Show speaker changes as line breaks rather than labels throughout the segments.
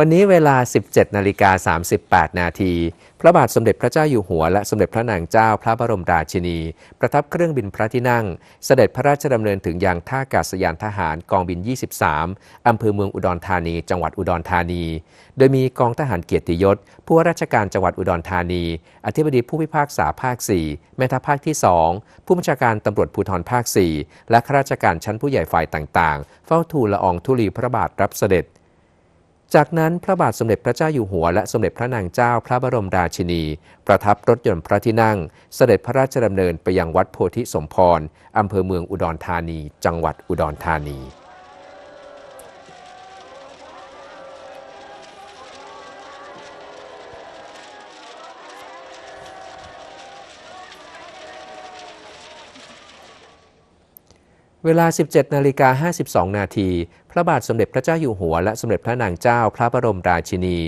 วันนี้เวลา 17นาฬิกา38 นาที พระบาทสมเด็จพระเจ้าอยู่หัว และสมเด็จพระนางเจ้าพระบรมราชินี ประทับเครื่องบินพระที่นั่ง เสด็จพระราชดำเนินถึงยังท่าอากาศยานทหารกองบิน 23 อำเภอเมืองอุดรธานี จังหวัดอุดรธานี โดยมีกองทหารเกียรติยศ ผู้ว่าราชการจังหวัดอุดรธานี อธิบดีผู้พิพากษาภาค 4 แม่ทัพภาคที่ 2 ผู้บัญชาการตำรวจภูธรภาค 4 และข้าราชการชั้นผู้ใหญ่ฝ่ายต่างๆ เฝ้าทูลละอองธุลีพระบาทรับเสด็จ จากนั้นพระบาทสมเด็จพระเจ้าอยู่หัวและสมเด็จพระนางเจ้าพระบรมราชินี ประทับรถยนต์พระที่นั่ง เสด็จพระราชดำเนินไปยังวัดโพธิสมพรอำเภอเมืองอุดรธานี จังหวัดอุดรธานี เวลา 17 นาฬิกา 52 นาที พระบาทสมเด็จพระเจ้าอยู่หัว และสมเด็จพระนางเจ้าพระบรมราชินี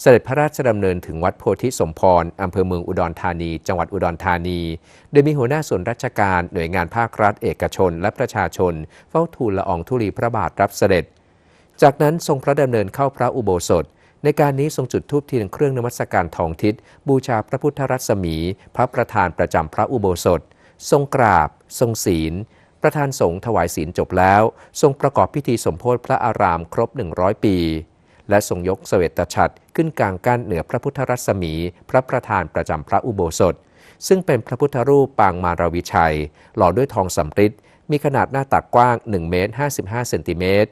เสด็จพระราชดำเนินถึงวัดโพธิสมพร อำเภอเมืองอุดรธานี จังหวัดอุดรธานี โดยมีหัวหน้าส่วนราชการ หน่วยงานภาครัฐ เอกชน และประชาชน เฝ้าทูลละอองธุลีพระบาทรับเสด็จ จากนั้นทรงพระดำเนินเข้าพระอุโบสถ ในการนี้ทรงจุดธูปเทียนเครื่องนมัสการทองทิศ บูชาพระพุทธรัศมี พระประธานประจำพระอุโบสถ ทรงกราบ ทรงศีล ประธานสงฆ์ถวายศีลจบแล้ว ทรงประกอบพิธีสมโพธิพระอารามครบ 100 ปี และทรงยกเสวตฉัตรขึ้นกลางกั้นเหนือพระพุทธรัศมี พระประธานประจำพระอุโบสถ ซึ่งเป็นพระพุทธรูปปางมารวิชัย หล่อด้วยทองสำริดมีขนาดหน้าตักกว้าง1เมตร55เซนติเมตร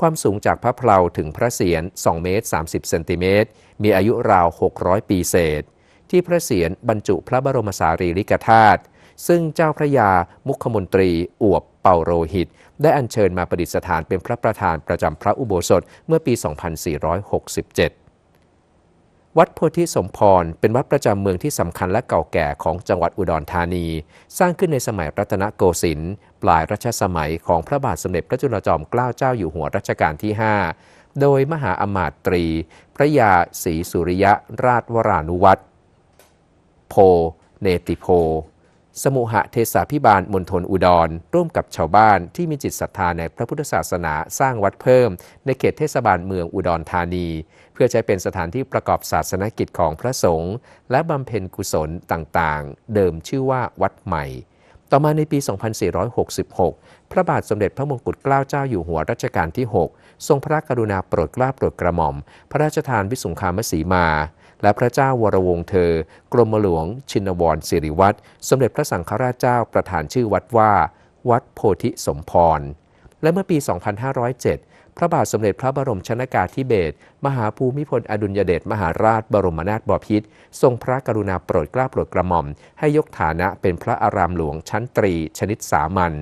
ความสูงจากพระเพลาถึงพระเศียร2เมตร30เซนติเมตร มีอายุราว 600 ปีเศษ ที่พระเศียรบรรจุพระบรมสารีริกธาตุ ซึ่งเจ้าพระยามุขมนตรีอวบเป่าโรหิต ได้อัญเชิญมาประดิษฐานเป็นพระประธานประจำพระอุโบสถเมื่อปี 2467วัดโพธิสมพรเป็นวัดประจำเมืองที่สำคัญและเก่าแก่ของจังหวัดอุดรธานี สร้างขึ้นในสมัยรัตนโกสินทร์ปลายรัชสมัยของพระบาทสมเด็จพระจุลจอมเกล้าเจ้าอยู่หัวรัชกาลที่ 5 โดยมหาอมาตย์ตรี พระยาศรีสุริยะราชวรานุวัตรโพ เนติโพ สมุหเทศาพิบาลมณฑลอุดร ร่วมกับชาวบ้านที่มีจิตศรัทธาในพระพุทธศาสนาสร้างวัดเพิ่ม ในเขตเทศบาลเมืองอุดรธานี เพื่อใช้เป็นสถานที่ประกอบศาสนกิจของพระสงฆ์และบำเพ็ญกุศลต่างๆ เดิมชื่อว่าวัดใหม่ ต่อมาในปี 2466 พระบาทสมเด็จพระมงกุฎเกล้าเจ้าอยู่หัวรัชกาลที่ 6 ทรงพระกรุณาโปรดเกล้าโปรดกระหม่อม พระราชทานวิสุงคามสีมา และพระเจ้าวรวงศ์เธอ กรมหลวง ชินวรสิริวัตรสมเด็จพระสังฆราชเจ้าประธานชื่อวัดว่า วัดโพธิสมพร และเมื่อปี 2507 พระบาทสมเด็จพระบรมชนากาธิเบศรมหาภูมิพลอดุลยเดชมหาราชบรมนาถบพิตรทรงพระกรุณาโปรดเกล้าโปรดกระหม่อม ให้ยกฐานะเป็นพระอารามหลวงชั้นตรี ชนิดสามัญ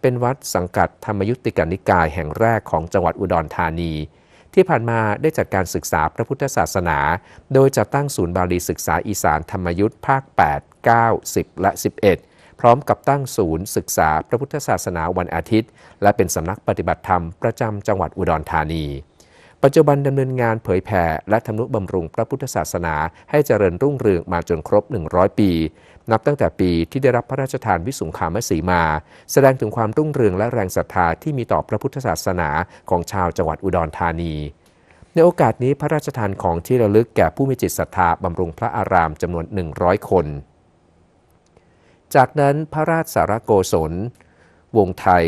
เป็นวัดสังกัดธรรมยุติกานิกายแห่งแรกของจังหวัดอุดรธานี ที่ผ่านมาได้จัดการศึกษาพระพุทธศาสนา โดยจัดตั้งศูนย์บาลีศึกษาอีสานธรรมยุทธ์ภาค 8 9 10 และ 11 พร้อมกับตั้งศูนย์ศึกษาพระพุทธศาสนาวันอาทิตย์ และเป็นสำนักปฏิบัติธรรมประจำจังหวัดอุดรธานี ปัจจุบันดำเนินงานเผยแผ่และทำนุบำรุงพระพุทธศาสนา ให้เจริญรุ่งเรืองมาจนครบ 100 ปี นับตั้งแต่ปีที่ได้รับพระราชทานวิสุงคามสีมา แสดงถึงความรุ่งเรืองและแรงศรัทธาที่มีต่อพระพุทธศาสนาของชาวจังหวัดอุดรธานี ในโอกาสนี้พระราชทานของที่ระลึกแก่ผู้มีจิตศรัทธาบำรุงพระอารามจำนวน 100 คน จากนั้นพระราชสารโกศล วงไทย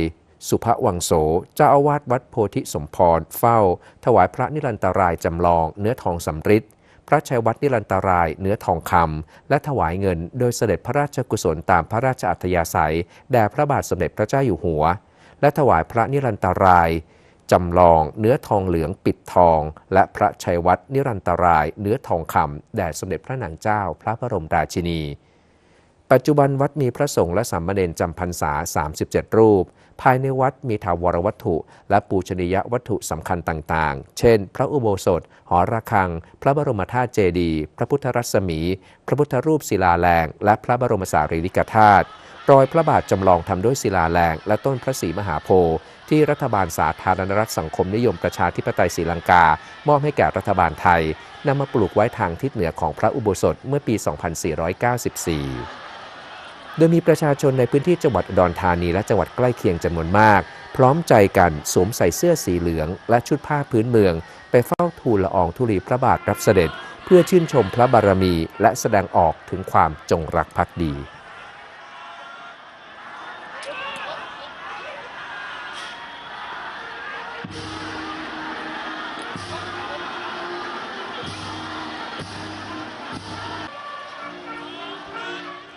สุภวังโส เจ้าอาวาสวัดโพธิสมพร เฝ้า ถวายพระนิรันตรายจำลอง เนื้อทองสำริดพระชัยวัดนิรันตรายเนื้อทองคำและถวายเงิน โดยเสด็จพระราชกุศลตามพระราชอัธยาศัยแด่พระบาทสมเด็จพระเจ้าอยู่หัว และถวายพระนิรันตรายจำลองเนื้อทองเหลืองปิดทอง และพระชัยวัดนิรันตราย เนื้อทองคำแด่สมเด็จพระนางเจ้า พระบรมราชินี ปัจจุบันวัดมีพระสงฆ์และสามเณรจำพรรษา 37 รูป ภายในวัดมีถาวรวัตถุ และปูชนียวัตถุสำคัญต่างๆ เช่น พระอุโบสถ หอระฆัง พระบรมธาตุเจดีย์ พระพุทธรัศมี พระพุทธรูปศิลาแรง และพระบรมสารีริกธาตุรอยพระบาทจำลองทำด้วยศิลาแรงและต้นพระศรีมหาโพธิ์ที่รัฐบาลสาธารณรัฐสังคมนิยมประชาธิปไตยศรีลังกา มอบให้แก่รัฐบาลไทยนำมาปลูกไว้ทางทิศเหนือของพระอุโบสถเมื่อปี 2494 โดยมีประชาชนในพื้นที่จังหวัดอุดรธานีและจังหวัดใกล้เคียงจำนวนมาก พร้อมใจกันสวมใส่เสื้อสีเหลือง และชุดผ้าพื้นเมือง ไปเฝ้าทูลละอองธุลีพระบาทรับเสด็จ เพื่อชื่นชมพระบารมี และแสดงออกถึงความจงรักภักดี